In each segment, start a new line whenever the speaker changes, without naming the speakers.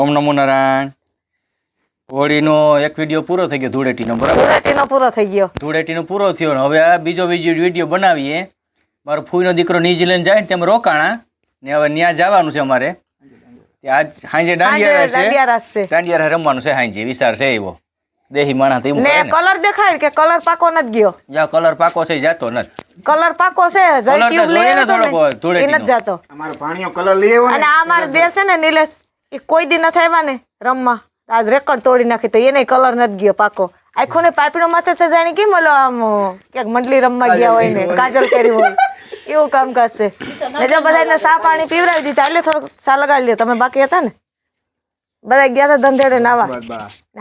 ઓમ નમો નારાયણ. હોળીનો એક વીડિયો પૂરો થઈ ગયો ધૂળેટીનો બરાબર?
ધૂળેટીનો પૂરો થઈ ગયો.
ધૂળેટીનો પૂરો થયો ને. હવે આ બીજો બીજો વીડિયો બનાવીએ. મારો ફૂઈનો દીકરો ન્યુઝીલેન્ડ જાય ને તેમ રોકાણા. ને હવે ત્યાં જવાનું છે અમારે. આજ સાંજે દાંડિયા છે.
દાંડિયા રાસ
રમવાનું છે સાંજે વિચાર છે એવો. દેહી માણસ એમ
ને કલર દેખાય કે કલર પાકો નથી ગયો.
જ્યાં કલર પાકો છે જાતો નથી.
કલર પાકો છે જઈ ટ્યુબ લઈ
ને
એ
ધૂળેટીનો.
નથી જાતો.
અમારો પાણીનો કલર લઈ આવ્યો
અને આ મારો દેશ છે ને નિલેશ. એ કોઈ દી નથી આવ્યા ને રમવા. આજ રેકોર્ડ તોડી નાખી તો એને કલર નથી ગયો પાકો. આખો ને પાપડો માથે તો જાણી કેમ ઓલો આમ ક્યાંક મંડલી રમવા ગયા હોય ને કાજલ કરી હોય. એવું કામકાજ છે. ને જો બધાને સા પાણી પીવડાવી દીધા એટલે થોડોક સા લગાડી લ્યો. તમે બાકી હતા ને? બધા ગયા હતા ધંધેડે નાવા.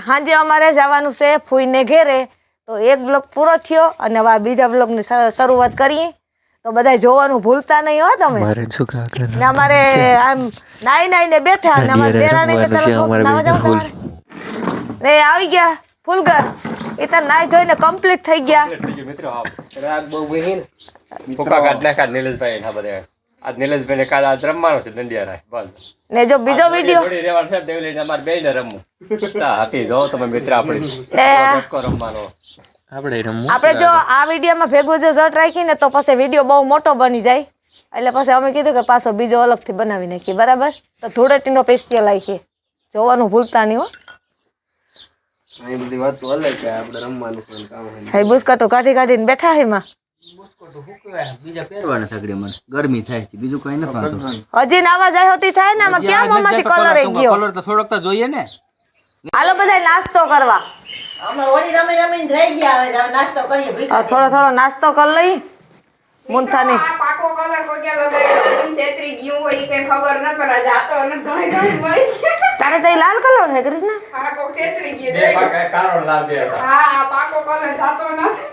સાંજે અમારે જવાનું છે ફૂઈને ઘેરે. તો એક બ્લોક પૂરો થયો અને હવે આ બીજા બ્લોકની શરૂઆત કરીએ. તો બધા જોવાનું ભૂલતા નહીં હો તમે.
મારે શું કાકા
ને અમારે આમ નાઈ નાઈ ને બેઠા અને અમારે દેરાણી ને તમારે. ને આવી ગયા ફૂલગર એ તો નાઈ ધોઈને કમ્પ્લીટ થઈ ગયા.
રાગ બહુ બેહી ને
પોકા કાઢ નાખા નીલેશભાઈ ના બધા. આજ નીલેશભાઈ ને કાલ આજ રમવાનો છે દંડિયા બોલ
ને જો બીજો વીડિયો.
થોડી રેવાનું છે દેવલી ને અમાર બે ને રમવું. તા હતી જો તમે મિત્ર આપણે. રમવાનો.
આપણે રમવું
આપણે જો આ વિડીયોમાં ભેગું જો શર્ટ રાખી ને તો પછી વીડિયો બહુ મોટો બની જાય. એટલે પછી અમે કીધું કે પાછો બીજો અલગથી બનાવી નાખીએ બરાબર? તો ધૂળેટીનો સ્પેશિયલ રાખીએ જોવાનું ભૂલતા નહીં હો. બુસ્કટો કાઢી કાઢીને બેઠા એમાં?
બીજા પહેરવાના સગડી મને. ગરમી થાય છે બીજું કઈ નથી
હજી નાવા જાય હોતી થાય ને આમાં ક્યાં મોંમાંથી કલર ગયો?
કલર તો થોડોક તો જોઈએ ને.
હાલો બધા નાસ્તો કરવા. થોડો થોડો નાસ્તો કરી લઈ. મુંથાની
પાકો કલર છેતરી ગયું હોય કઈ ખબર ન જાતો
તારે તો લાલ કલર છે કૃષ્ણ?
હા કોક છેતરી ગયું.
બે કાળો લાલ બે
હા આ પાકો કલર જાતો નથી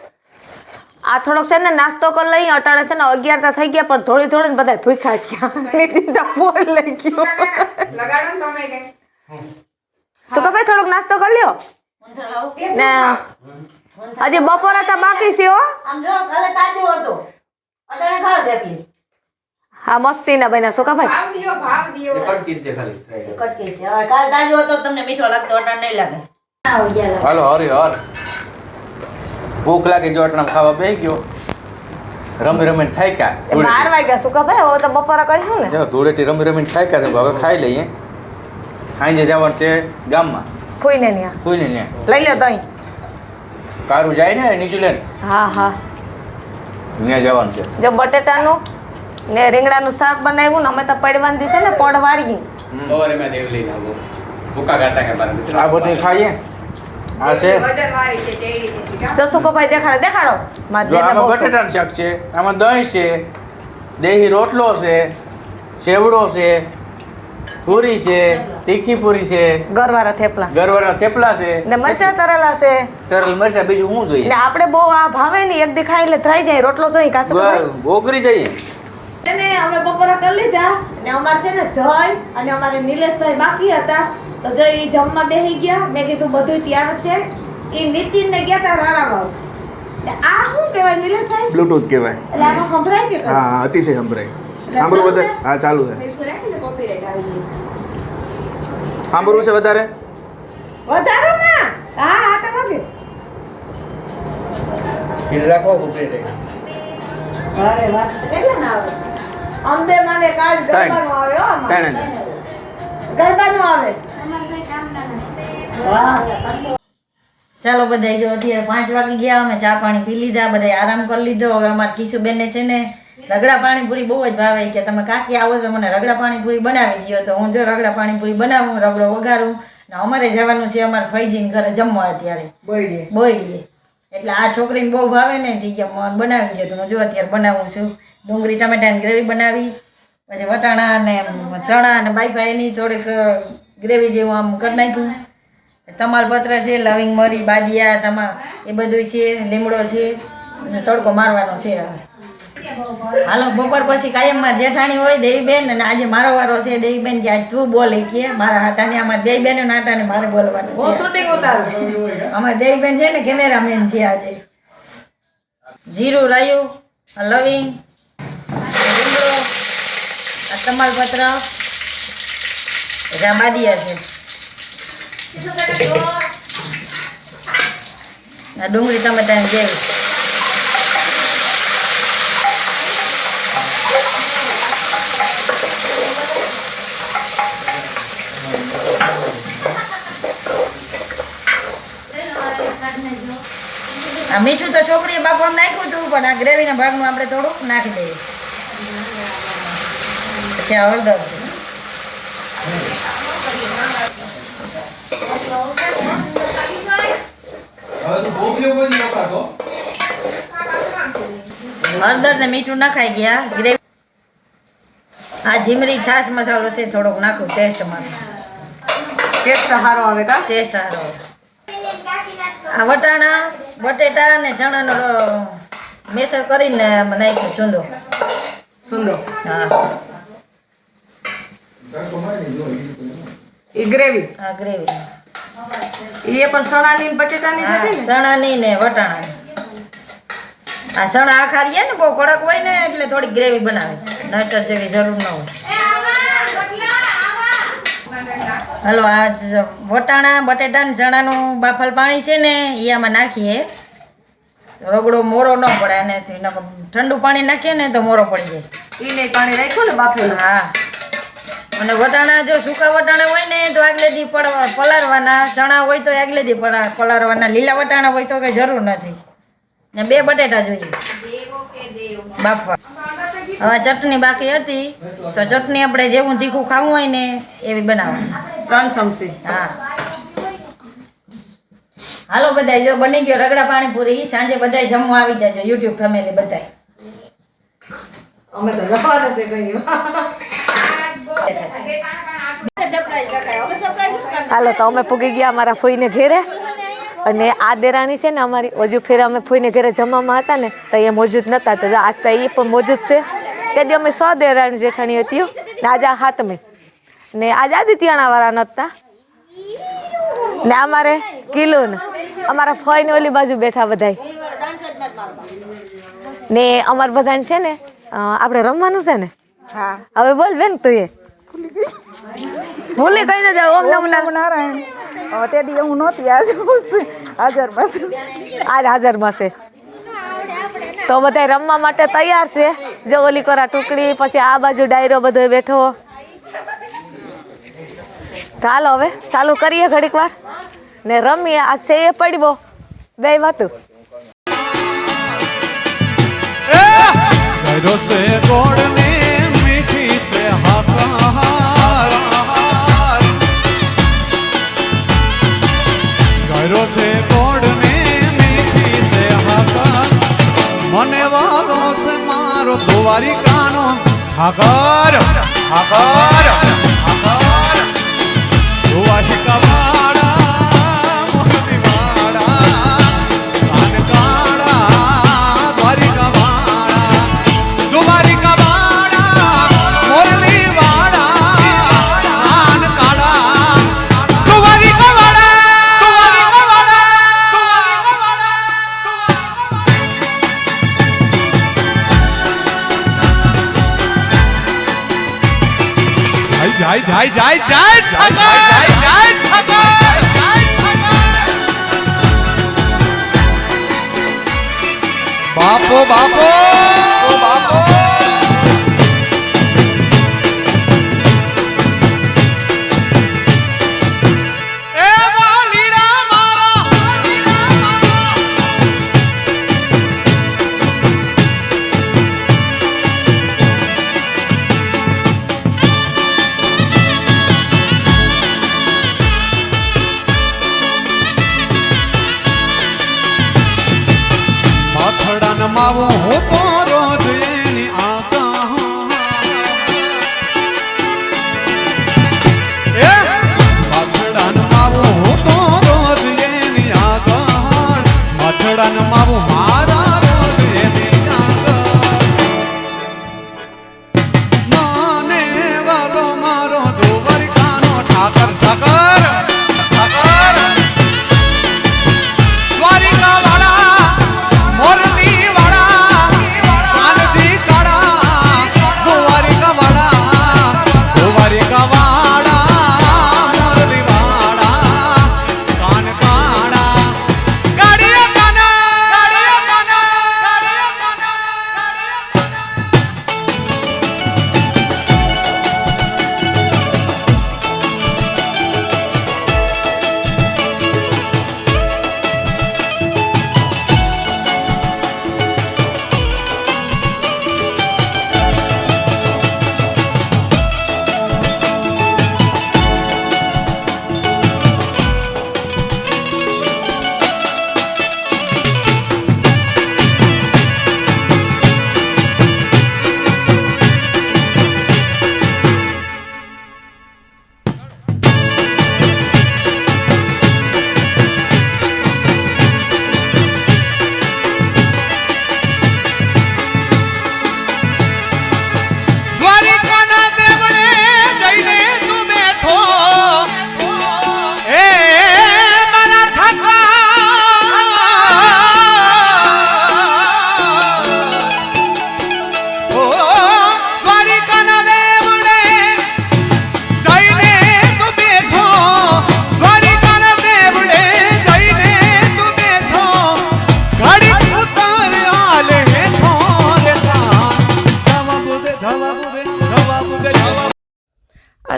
આ થોડોક છે ને નાસ્તો કરી લઈ અટાણે છે ને અગિયારતા થઈ ગયા પણ થોડી થોડી ને બધા ભૂખ્યા ગયા નીતિન તો બોલ લઈ ગયો.
લગાડો ને તમે કઈ.
શું કે ભાઈ થોડોક નાસ્તો કરી લ્યો. ને. હજી બપોરે તો બાકી છે હો. હા મસ્તી ના બન્યા શું કા ભાઈ?
ભાવ દિયો ભાવ દિયો.
કટકી જ છે ખાલી
હાલો હરી હર. ભૂખ લાગી જો અટણા ખાવા બેસી ગયો. રમી રમીને ક્યાં?
બાર વાગ્યા સુકા ભાઈ? હવે તો બપોરે કરીશું ને.
ધૂળેટી રમી રમીને થાય ક્યાં? હવે ખાઈ લઈએ. સાંજે જવાનું છે ગામમાં.
ફૂઈને ને
કોઈને ને
લઈ લ્યો દહીં
કારું જાય ને ન્યુઝીલેન્ડ
હા હા.
ત્યાં જવાનું છે.
જો બટેટાનું ને રીંગણાનું શાક બનાવ્યું ને અમે તો પડવાની દિવસે ને પડ વારી
સવારે મેં દેવલી ને આવું. કાઢ નાખ્યા મારા મિત્ર
આ બધું ખાઈએ? આ છે?
વજન વાળી છે તેડી દીધી કા?
જસુ ભાઈ દેખાડો દેખાડો. મારા
જો આમાં બટેટાનું શાક છે આમાં દહીં છે દેહી રોટલો છે સેવડો છે પૂરી છે તીખી પૂરી છે.
ગરવાળા થેપલા.
ગરવારા થેપલા છે.
ને મરચા તરેલા છે.
તરલ મરચા બીજું શું
ને
જોઈએ
આપણે બહુ આ ભાવે નહીં એક દી ખાઈ એટલે થઈ જાય રોટલો જોઈ કાસુ
ઓગરી જઈએ.
એને અમે બપોરા કરી લીધા ને અમારે છે ને જય અને અમારે નિલેશભાઈ બાકી હતા. તો જય ઈ જમવા બેસી ગયા. મેં કીધું બધું તૈયાર છે. એ નીતિન ને ગયા હતા રાણાવાવ. આ શું કહેવાય નિલેશભાઈ?
બ્લૂટૂથ કહેવાય.
એટલે આમાં સંભળાય કે
હા હા અતિશય સંભળાય. સાંભળો
છે?
હા ચાલુ છે.
રાખી આવી જાય.
સાંભળવું છે વધારે?
વધારો માં હા હા તો વાગે
ખીર રાખો કુકરી
અરે વાહ કેટલા ના આવે? અમને મને કાલ ગરબાનું આવે હો. ગરબાનું આવે?
ચાલો બધા જો અત્યારે પાંચ વાગી ગયા અમે ચા પાણી પી લીધા બધા આરામ કરી લીધો. હવે અમારે કિશુ બેનને છે ને રગડા પાણીપુરી બહુ જ ભાવે કે તમે કાકી આવો તો મને રગડા પાણીપુરી બનાવી દો તો હું જો રગડા પાણીપુરી બનાવું રગડો વઘારું. ને અમારે જવાનું છે અમારે ફૈજીને ઘરે જમવા અત્યારે. બોલીએ એટલે આ છોકરીને બહુ ભાવે ને કે મને બનાવી દો તો હું જો અત્યારે બનાવું છું. ડુંગળી ટમેટાની ગ્રેવી બનાવી. પછી વટાણા ને ચણા અને બાઈફા એની થોડીક ગ્રેવી જેવું આમ કરી નાખ્યું. તમાલપત્ર છે લવિંગ મરી બાદિયા તમા એ બધું છે લીમડો છે અને તડકો મારવાનો છે હવે. હાલો બપોર પછી કાયમ માર જેઠાણી હોય દેવીબેન અને આજે મારો વારો છે દેવીબેન કે આજ તું બોલે કે મારા હાટાને અમારે દેવીબેન હાટાને મારે બોલવાનું છે.
શૂટિંગ ઉતારું
અમારે દેવીબેન છે ને કેમેરામેન છે આજે. જીરું રાયું લવિંગ આ લીમડો આ તમાલપત્ર રાબાદિયા બાદિયા છે. આ ડુંગળી ટમેટા જેવી આ મીઠું તો છોકરીએ બાપા નાખ્યું હતું પણ આ ગ્રેવીના ભાગનું આપણે થોડુંક નાખી દઈએ. પછી આ હળદર. હળદર ને મીઠું નખાઈ ગયા. ગ્રેવી આ જીમરી છાશ મસાલો છે થોડોક નાખું ટેસ્ટ માટે
ટેસ્ટ સારો આવે કા?
ટેસ્ટ સારો. આવે. આ વટાણા બટેટા અને ચણાનો મેસર કરીને નાખ્યો ચૂંદો
સુંદર
હા.
એ ગ્રેવી?
હા ગ્રેવી.
એ પણ ચણાની બટેટાની
હા
ને?
ચણાની ને વટાણાની. આ ચણા આખા રહીએ ને બહુ કડક હોય ને એટલે થોડીક ગ્રેવી બનાવે. નહીતર જેવી જરૂર ન હોય. હલો આ વટાણા બટેટા ને ચણાનું બાફલ પાણી છે ને એ આમાં નાખીએ. રગડો મોરો ન પડે અને ઠંડુ પાણી નાખીએ ને તો મોરો પડી જાય.
ઈ પાણી રાખ્યું ને બાફલ?
હા. અને વટાણા જો સૂકા વટાણા હોય ને તો આગલે દી પડવા પલાળવાના. ચણા હોય તો આગલે દી પલા- પલાળવાના. લીલા વટાણા હોય તો કઈ જરૂર નથી. ને બે બટેટા જોઈએ. બાફવા. હવે ચટણી બાકી હતી. તો ચટણી આપણે જેવું તીખું ખાવું હોય ને એવી બનાવવાની.
ત્રણ ચમચી
હા. હાલો બધાય જો બની ગયો રગડા પાણીપુરી સાંજે બધાય જમવા આવી જાજો યુટ્યુબ ફેમિલી બધાય.
અમે તો જવાનું છે હાલો તો અમે પૂગી ગયા અમારા ફોઈને ઘેરે. અને આ દેરાણી છે ને અમારી હજુ ફેર અમે ફોઈને ઘરે જમવામાં હતા ને તો એ મોજૂદ નહોતા તો આજ તો એ પણ મોજૂદ છે. તે અમે સો દેરાણી જેઠાણી હતી ને આજે આ હાથમે. ને આજ આદિત્યના વાળા નહોતા? ને અમારે કિલો ને અમારા ફોઈને ઓલી બાજુ બેઠા બધાય. ને અમાર બધાને છે ને આપણે રમવાનું છે ને?
હા.
હવે બોલ બેન તું એ ભૂલી કઈ ન જાવ ઓમ નમ
નારાયણ. હવે તે દી હું નહોતી આજ હાજર પાછું
આજ હાજરમાં છે તો બધા રમવા માટે તૈયાર છે. જો ઓલી કોરા ટુકડી પછી આ બાજુ ડાયરો બધો બેઠો. ચાલો હવે, ચાલુ કરીએ ઘડીક વાર. ને રમીએ, આ છે એ પડવો બે વાતું.
છે ગોળ ને મીઠી છે હાકાર ગયો છે ગોળ મને વાલો મારો, દુવારી કાનો. હાકાર હાકાર જાય જાય જાય જાય જાય જાય બાપો બાપો!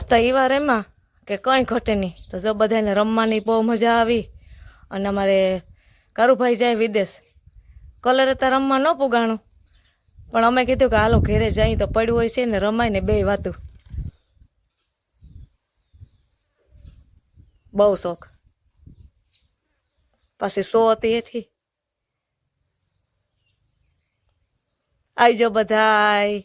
તો એ
વાર એમાં કે કંઈ ઘટે નહીં. તો જો બધાને રમવાની બહુ મજા આવી અને અમારે કારુભાઈ જાય વિદેશ. કલર હતા રમવા ન પુગાણું. પણ અમે કીધું કે હાલો ઘેરે જાય તો પડ્યું હોય છે ને રમાય ને બે વાતું. બહુ શોખ. પાછી સો હતી એથી. આવી જાઓ બધાય.